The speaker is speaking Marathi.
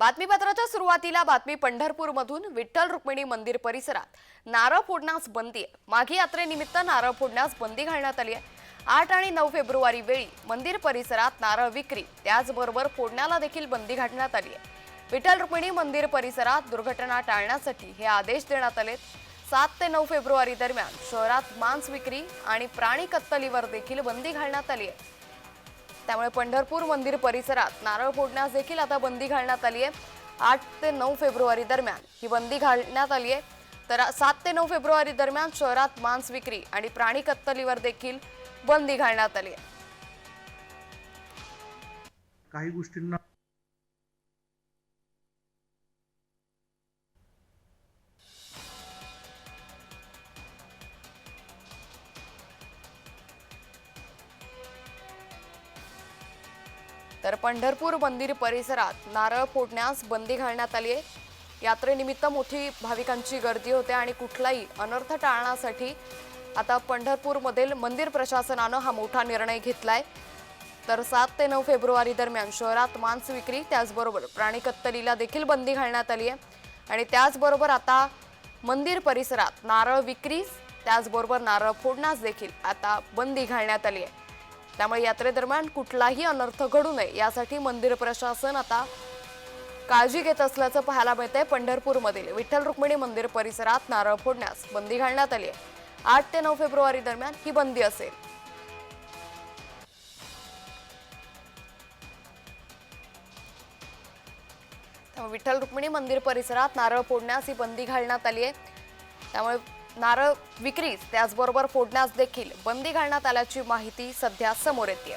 बातमीपत्राच्या सुरुवातीला बातमी पंढरपूरमधून विठ्ठल रुक्मिणी मंदिर परिसरात नारळ फोडण्यास बंदी आहे. माघी यात्रेनिमित्त नारळ फोडण्यास बंदी घालण्यात आली आहे. आठ आणि नऊ फेब्रुवारी वेळी मंदिर परिसरात नारळ विक्री त्याचबरोबर फोडण्याला देखील बंदी घालण्यात आली आहे. विठ्ठल रुक्मिणी मंदिर परिसरात दुर्घटना टाळण्यासाठी हे आदेश देण्यात आले सात ते नऊ फेब्रुवारी दरम्यान शहरात मांस विक्री आणि प्राणी कत्तलीवर देखील बंदी घालण्यात आली आहे. त्यामुळे पंढरपूर मंदिर परिसरात नारळ फोडण्यास देखील आता बंदी घालण्यात आली आहे. आठ ते नऊ फेब्रुवारी दरम्यान ही बंदी घालण्यात आली आहे. तर सात ते नऊ फेब्रुवारी दरम्यान शहरात मांस विक्री आणि प्राणी कत्तलीवर देखील बंदी घालण्यात आली आहे. काही गोष्टींना तर पंढरपूर मंदिर परिसरात नारळ फोडण्यास बंदी घालण्यात आली आहे. यात्रेनिमित्त मोठी भाविकांची गर्दी होते आणि कुठलाही अनर्थ टाळण्यासाठी आता पंढरपूरमधील मंदिर प्रशासनानं हा मोठा निर्णय घेतलाय. तर सात ते नऊ फेब्रुवारी दरम्यान शहरात मांस विक्री त्याचबरोबर प्राणी कत्तलीला देखील बंदी घालण्यात आली आहे. आणि त्याचबरोबर आता मंदिर परिसरात नारळ विक्रीस त्याचबरोबर नारळ फोडण्यास देखील आता बंदी घालण्यात आली आहे. त्यामुळे यात्रेदरम्यान कुठलाही अनर्थ घडू नये. यासाठी मंदिर प्रशासन आता काळजी घेत असल्याचं पाहायला मिळतंय पंढरपूरमधील. विठ्ठल रुक्मिणी मंदिर परिसरात नारळ फोडण्यास बंदी घालण्यात आली आहे. आठ ते नऊ फेब्रुवारी दरम्यान ही बंदी असेल. विठ्ठल रुक्मिणी मंदिर परिसरात नारळ फोडण्यास ही बंदी घालण्यात आली आहे. त्यामुळे नारळ विक्रीस त्याचबरोबर फोडण्यास देखील बंदी घालण्यात आल्याची माहिती सध्या समोर येते